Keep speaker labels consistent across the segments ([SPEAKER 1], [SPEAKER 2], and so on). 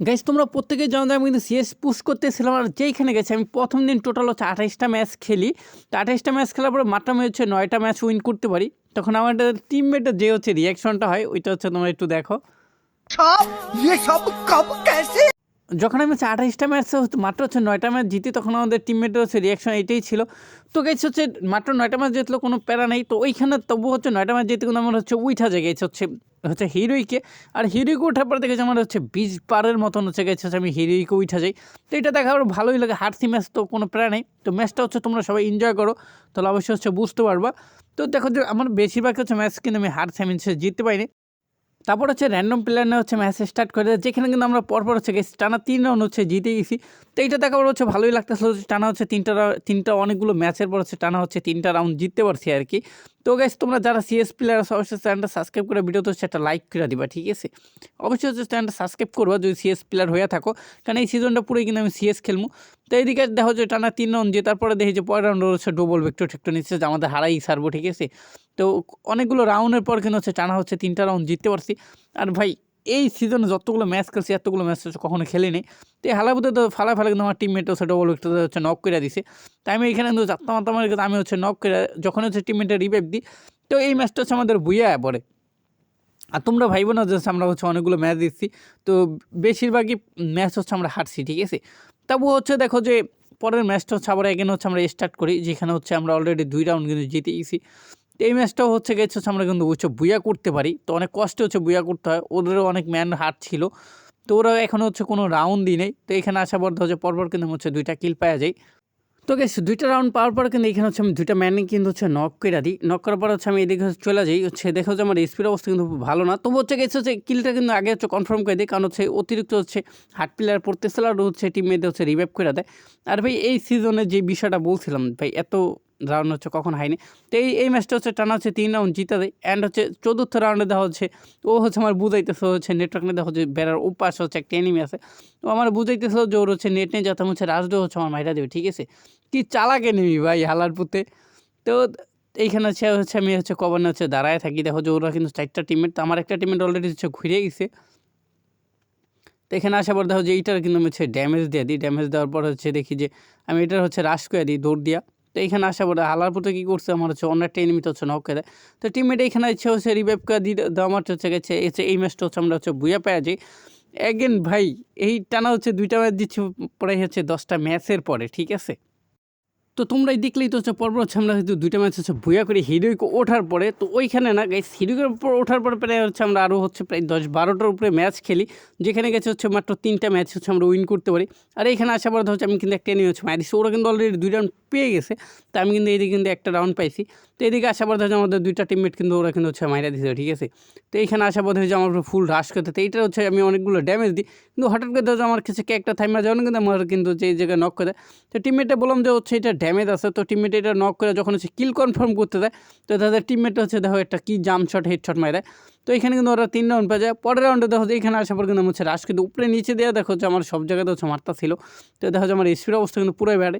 [SPEAKER 1] Guys তোমরা প্রত্যেকেই জানো আমি কিন্তু সিএস পুশ করতেছিলাম আর যেইখানে গেছি আমি প্রথম দিন টোটাল হচ্ছে আঠাইশটা ম্যাচ খেলি তো আঠাইশটা ম্যাচ খেলার পরে মাত্র আমি হচ্ছে নয়টা ম্যাচ উইন করতে পারি তখন আমার টিমমেটের যে হচ্ছে রিয়াকশনটা হয় ওইটা হচ্ছে তোমরা একটু দেখো
[SPEAKER 2] সব কেসে
[SPEAKER 1] যখন আমি হচ্ছে আঠাইশটা ম্যাচ মাত্র হচ্ছে নয়টা ম্যাচ জিতি, তখন আমাদের টিমমেটের হচ্ছে রিয়াকশন এটাই ছিল। তো গেছে হচ্ছে মাত্র নয়টা ম্যাচ জিতলো কোনো প্যারা নেই। তো ওইখানে তবু হচ্ছে নয়টা ম্যাচ জিতে কিন্তু আমার হচ্ছে উইঠা যে গেছে হচ্ছে হচ্ছে হিরোইকে। আর হিরোইকে ওঠার পর দেখেছি আমার হচ্ছে বীজ পারের মতন হচ্ছে গেছে হচ্ছে আমি হিরোইকে উঠা যাই। তো এটা দেখা আমার ভালোই লাগে, হারসি ম্যাচ তো কোনো প্যারা নেই। তো ম্যাচটা হচ্ছে তোমরা সবাই এনজয় করো, তাহলে অবশ্যই হচ্ছে বুঝতে পারবা। তো দেখো যে আমার বেশিরভাগ হচ্ছে ম্যাচ কিন্তু আমি হারছি আমি জিততে পারিনি। তারপর হচ্ছে র্যান্ডম প্লেয়ার নিয়ে হচ্ছে ম্যাচে স্টার্ট করে যেখানে কিন্তু আমরা পরপর হচ্ছে গেছি টানা তিন রাউন্ড হচ্ছে জিতে গেছি। তো এইটা দেখাবার হচ্ছে ভালোই লাগতেছিল টানা হচ্ছে তিনটা তিনটা অনেকগুলো ম্যাচের পর হচ্ছে টানা হচ্ছে তিনটা রাউন্ড জিততে পারছি আর কি। তো গাইস তোমরা যারা সিএস প্লেয়ার আছো, অবশ্যই চ্যানেলটা সাবস্ক্রাইব করে ভিডিওতে হচ্ছে একটা লাইক করে দিবা, ঠিক আছে? অবশ্যই হচ্ছে চ্যানেলটা সাবস্ক্রাইব করবা যদি সিএস প্লেয়ার হয়ে থাকো, কারণ এই সিজনটা পুরোই কিন্তু আমি সিএস খেলব তো এইদিকে দেখো যে টানা তিন রাউন্ড দিয়ে তারপরে দেখি যে পরের রাউন্ড হচ্ছে ডবল ভেক্টর ঠেক্টর নিচ্ছে, যে আমাদের হারাই সারবো ঠিক আছে? তো অনেকগুলো রাউন্ডের পর কিন্তু হচ্ছে টানা হচ্ছে তিনটা রাউন্ড জিততে পারছি। আর ভাই এই সিজনে যতগুলো ম্যাচ খেলছি, এতগুলো ম্যাচ হচ্ছে কখনো খেলিনি। তো এই হালাবুতে তো ফালা ফালা কিন্তু আমার টিমমেট হচ্ছে ডবল ভেক্টর হচ্ছে নক করে দিছে। তাই আমি এখানে কিন্তু যাত্রা মাত্রা কিন্তু আমি হচ্ছে নক করে, যখন হচ্ছে টিমমেটের রিভাইভ দিই, তো এই ম্যাচটা হচ্ছে আমাদের বুয়া পড়ে। আর তোমরা ভাইবো না যে আমরা হচ্ছে অনেকগুলো ম্যাচ দিচ্ছি তো বেশিরভাগই ম্যাচ হচ্ছে আমরা হারছি, ঠিক আছে? তবু হচ্ছে দেখো যে পরের ম্যাচটা হচ্ছে আবার এগেন হচ্ছে আমরা স্টার্ট করি, যেখানে হচ্ছে আমরা অলরেডি দুই রাউন্ড কিন্তু জিতে গেছি তো এই ম্যাচটাও হচ্ছে গেছে হচ্ছে আমরা কিন্তু হচ্ছে বুয়া করতে পারি। তো অনেক কষ্টে হচ্ছে বুয়া করতে হয়। ওদেরও অনেক ম্যান হার ছিল। তো ওরা এখনও হচ্ছে কোনো রাউন্ডই নেই। তো এখানে আসা পর হচ্ছে পরপর কিন্তু হচ্ছে দুইটা কিল পাওয়া যায়। তো গেছ দুইটা রাউন্ড পাওয়ার পর কিন্তু এখানে হচ্ছে আমি দুইটা ম্যানে কিন্তু হচ্ছে নক করে দিই। নক করার পর হচ্ছে আমি এদিকে হচ্ছে চলে যাই। হচ্ছে দেখো যে আমার স্পিড অবস্থা কিন্তু ভালো না। তবু হচ্ছে গেছে হচ্ছে কিলটা কিন্তু আগে হচ্ছে কনফার্ম করে দিই। কারণ হচ্ছে অতিরিক্ত হচ্ছে হার্ট প্লেয়ার পড়তেছিল আর হচ্ছে টিমমেটে হচ্ছে রিভাইভ করে দেয়। আর ভাই, এই সিজনে যে বিষয়টা বলছিলাম, ভাই, এত রাউন্ড হচ্ছে, কখন হয়নি। তো এই এই ম্যাচটা হচ্ছে টানা হচ্ছে তিন রাউন্ড জিতা দেয় অ্যান্ড হচ্ছে চতুর্থ রাউন্ডে দেওয়া হচ্ছে, ও হচ্ছে আমার বুঝাইতেছে হচ্ছে নেটওয়ার্ক নিয়ে দেখা হচ্ছে বেড়ার উপাস হচ্ছে একটা এনিমি আছে। ও আমার বুঝাইতেছিল যে ওর হচ্ছে নেট নিয়ে যাতে হচ্ছে রাজডো হচ্ছে আমার মাইরা দেবে, ঠিক আছে? কি চালাকে নিবি ভাই, হালার পুঁতে। তো এইখানে হচ্ছে হচ্ছে, আমি হচ্ছে কবনে হচ্ছে দাঁড়ায় থাকি, দেখো যে ওরা কিন্তু চারটা টিমের তো আমার একটা টিমের অলরেডি হচ্ছে ঘুরে গেছে। তো এখানে আসার পর দেখো যে এইটার কিন্তু আমি হচ্ছে ড্যামেজ দিয়ে দিই ড্যামেজ দেওয়ার পর হচ্ছে দেখি যে আমি এটার হচ্ছে রাশ করে দিই দৌড় দিয়া। তো এখানে আসার পরে হালার পুঁতে কী করছে? আমার হচ্ছে অন্য একটা এনিমিতে হচ্ছে নক করে। তো টিমমেট এখানে ইচ্ছে হচ্ছে রিভাইভ করে দিয়ে দেওয়া হচ্ছে গেছে। এসে এই ম্যাচটা হচ্ছে আমরা হচ্ছে বুয়া পেয়ে যাই। ভাই, এই টানা হচ্ছে দুইটা ম্যাচ দিচ্ছে, প্রায় হচ্ছে দশটা ম্যাচের পরে, ঠিক আছে? তো তোমরাই দেখলেই তো হচ্ছে পরপর হচ্ছে আমরা হয়তো দুইটা ম্যাচ হচ্ছে ভুয়া করে হিরোইক ওঠার পরে। তো ওইখানে না গাইস হিরোইকের উপর ওঠার পরে প্রায় হচ্ছে আমরা আরও হচ্ছে প্রায় দশ বারোটার উপরে ম্যাচ খেলি। যেখানে গেছে হচ্ছে মাত্র তিনটা ম্যাচ হচ্ছে আমরা উইন করতে পারি। আর এখানে আসার পরে হচ্ছে আমি কিন্তু একটা নিয়ে হচ্ছে মারিছি ওরা কিন্তু অলরেডি দুই পেয়ে গেছে। তো আমি কিন্তু এইদিকে কিন্তু একটা রাউন্ড পাইছি। তো এদিকে আসার পর হচ্ছে আমাদের দুইটা টিমমেট কিন্তু ওরা কিন্তু হচ্ছে মাইরা দিয়েছে ঠিক আছে? তো এইখানে আসার পর হচ্ছে আমার ফুল রাশ করতে। তো এইটা হচ্ছে আমি অনেকগুলো ড্যামেজ দিই। কিন্তু হঠাৎ করে ধরো আমার কাছে একটা থাইমা যাওয়ার কিন্তু আমার কিন্তু যে জায়গায় নক করে তো টিমমেটে বললাম যে হচ্ছে এটা ড্যামেজ আছে। তো টিমমেট এটা নক করে যখন হচ্ছে কিল কনফার্ম করতে দেয়, তো তাদের টিমমেট হচ্ছে দেখো একটা কি জাম শট হেড শট মারে। তো এখানে কিন্তু ওরা তিন রাউন্ড পেয়ে যায়। পরের রাউন্ডে দেখো এখানে আসার পর কিন্তু হচ্ছে রাশ কিন্তু উপরে নিচে দেওয়া দেখো যে আমার সব জায়গাতে হচ্ছে মারতা ছিল তো দেখো যে আমার স্পিড অবস্থা কিন্তু পুরোই বেড়ে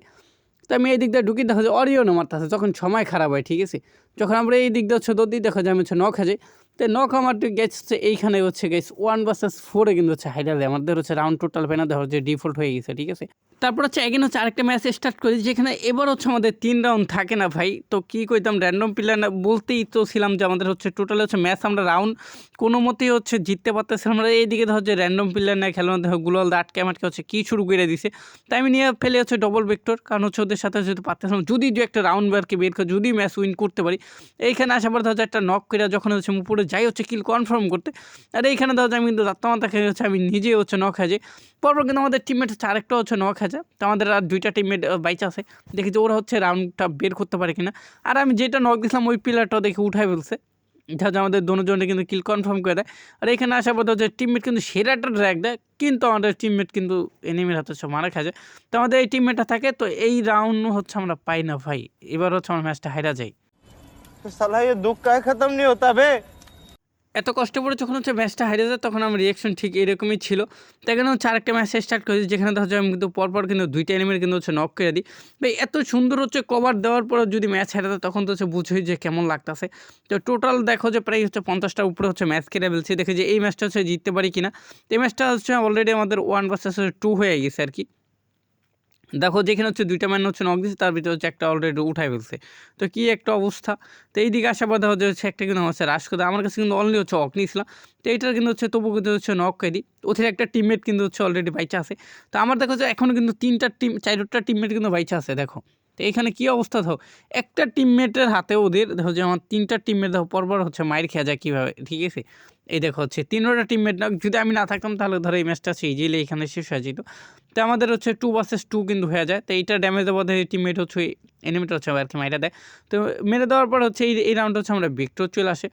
[SPEAKER 1] তো আমি এই দিকটা ঢুকি, দেখা যায় অরিও নামার মারতেছে যখন সময় খারাপ হয়, ঠিক আছে? যখন আমরা এই দিক দিয়ে হচ্ছে দৌড় যায় আমি হচ্ছে নখ খাই তো নখ আমার গেছে হচ্ছে এইখানে হচ্ছে গেছে ওয়ান ভার্সেস ফোরে কিন্তু হচ্ছে হাইডাল আমাদের হচ্ছে রাউন্ড টোটাল পেনা দেখো যে ডিফল্ট হয়ে গেছে, ঠিক আছে? তারপর হচ্ছে এগেন হচ্ছে আরেকটা ম্যাচ স্টার্ট করি, যেখানে এবার হচ্ছে আমাদের তিন রাউন্ড থাকে না ভাই। তো কী কইতাম র্যান্ডম প্লেয়ার না, বলতেই তো ছিলাম যে আমাদের হচ্ছে টোটাল হচ্ছে ম্যাচ আমরা রাউন্ড কোনো মতেই হচ্ছে জিততে পারতেছিলাম আমরা এইদিকে ধর যে র্যান্ডম প্লেয়ার না খেলানো দেখো, গুলাল দা আটকে আমাকে হচ্ছে কী শুরু করে দিছে। তাই আমি নিয়ে ফেলে হচ্ছে ডবল ভেক্টর কারণ হচ্ছে ওদের সাথে যেহেতু পারতেছিলাম, যদি দু একটা রাউন্ড বেরকে বের করে, যদি ম্যাচ উইন করতে পারি, এইখানে আসার পর ধর একটা নক করে যখন হচ্ছে উপরে যাই হচ্ছে কিল কনফার্ম করতে। আর এইখানে ধর আমি কিন্তু দত্তমাতা খেয়ে হচ্ছে আমি নিজে হচ্ছে ন হাজে পরপর কিন্তু আমাদের টিমমেট হচ্ছে আরেকটা হচ্ছে ন হাজা তো আমাদের আর দুইটা টিমমেট বাইচ আছে দেখি যে ওরা হচ্ছে রাউন্ডটা বের করতে পারে কিনা। আর আমি যেটা নখ দিয়েছিলাম ওই প্লেয়ারটা দেখে উঠায় ফেলছে। যাতে আমাদের দুজনে কিন্তু কিল কনফার্ম করে দেয়। আর এখানে আসার পর হচ্ছে টিমমেট কিন্তু সেরাটা ড্র্যাক দেয়, কিন্তু আমাদের টিমমেট কিন্তু এনিমির হাতে হচ্ছে মারা খায় তো আমাদের এই টিমমেটটা থাকে, তো এই রাউন্ড হচ্ছে আমরা পাই না ভাই। এবার হচ্ছে আমার ম্যাচটা হারা যাই।
[SPEAKER 2] সালা দুঃখ কায় খতম নিয়ে হতা বে
[SPEAKER 1] এত কষ্ট করে যখন হচ্ছে ম্যাচটা হারিয়ে যায়, তখন আমার রিয়াকশন ঠিক এরকমই ছিল। তো এখানে হচ্ছে আরেকটা ম্যাচ স্টার্ট করেছি, যেখানে দেখা যায় আমি কিন্তু পরপর কিন্তু দুইটা এনিমের কিন্তু হচ্ছে নক করে দিই। ভাই, এত সুন্দর হচ্ছে কভার দেওয়ার পর যদি ম্যাচ হারে যায়, তখন তো হচ্ছে বুঝোই যে কেমন লাগতেছে। তো টোটাল দেখো যে প্রায় হচ্ছে পঞ্চাশটার উপরে হচ্ছে ম্যাচ কেটে ফেলছি। দেখে যে এই ম্যাচটা হচ্ছে জিততে পারি কিনা। এই ম্যাচটা হচ্ছে অলরেডি আমাদের ওয়ান ভার্সেস টু হয়ে গেছে আর কি। দেখো যেখানে হচ্ছে দুইটা ম্যান হচ্ছে নক দিচ্ছে তার ভিতরে হচ্ছে একটা অলরেডি উঠাই ফেলছে। তো কি একটা অবস্থা? তো এই দিকে আসার পর হচ্ছে একটা কিন্তু হচ্ছে রাশ করে আমার কাছে কিন্তু অনলি হচ্ছে অক নিয়েছিলাম। তো এইটার কিন্তু হচ্ছে তবু কিন্তু হচ্ছে নক কেদি ওদের একটা টিমমেট কিন্তু হচ্ছে অলরেডি বাইচা আছে। তো আমার দেখো যে এখনও কিন্তু তিনটা টিম চারটা টিমমেট কিন্তু বাইচা আছে, দেখো। তো এখানে কী অবস্থা দেখো, একটা টিমমেটের হাতে ওদের দেখো যে আমার তিনটা টিমমেট দেখো পরপর হচ্ছে মায়ের খেয়া যায় কীভাবে, ঠিক আছে? এই দেখো হচ্ছে তিনটা টিমমেট না যদি আমি না থাকতাম তাহলে ধরো এই ম্যাচটা সেই ইজিলি এখানে শেষ হয়ে যেত। তো আমাদের হচ্ছে টু ভার্সেস টু কিন্তু হয়ে যায়, তো এইটা ড্যামেজ দেওয়ার পরে টিমমেট হচ্ছে এনিমেট হচ্ছে আর কি মাইরা দেয়। তো মেরে দেওয়ার পর হচ্ছে এই এই রাউন্ড হচ্ছে আমরা ভিক্টর চলে আসে।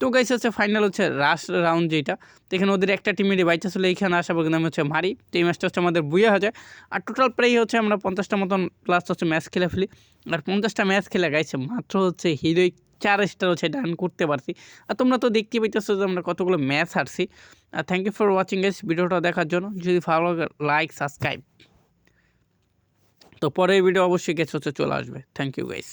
[SPEAKER 1] তো গাইস হচ্ছে ফাইনাল হচ্ছে লাস্ট রাউন্ড যেটা। তো এখানে ওদের একটা টিমেরই বাইচা ছিল এইখানে আসা পর্যন্ত আমি হচ্ছে মারি। তো এই ম্যাচটা হচ্ছে আমাদের বুয়ে হয়ে যায় আর টোটাল প্রায় হচ্ছে আমরা পঞ্চাশটা মতন প্লাস হচ্ছে ম্যাচ খেলে ফেলি। আর পঞ্চাশটা ম্যাচ খেলে গাইছে মাত্র হচ্ছে হিরোই চার স্টার হচ্ছে ডান করতে পারছি। আর তোমরা তো দেখতে পাইতেছো যে আমরা কতগুলো ম্যাচ হারছি। আর thank you for watching guys ভিডিওটা দেখার জন্য। যদি ভালো লাগে লাইক সাবস্ক্রাইব তো পরের ভিডিও অবশ্যই গেছে হচ্ছে চলে আসবে। Thank you guys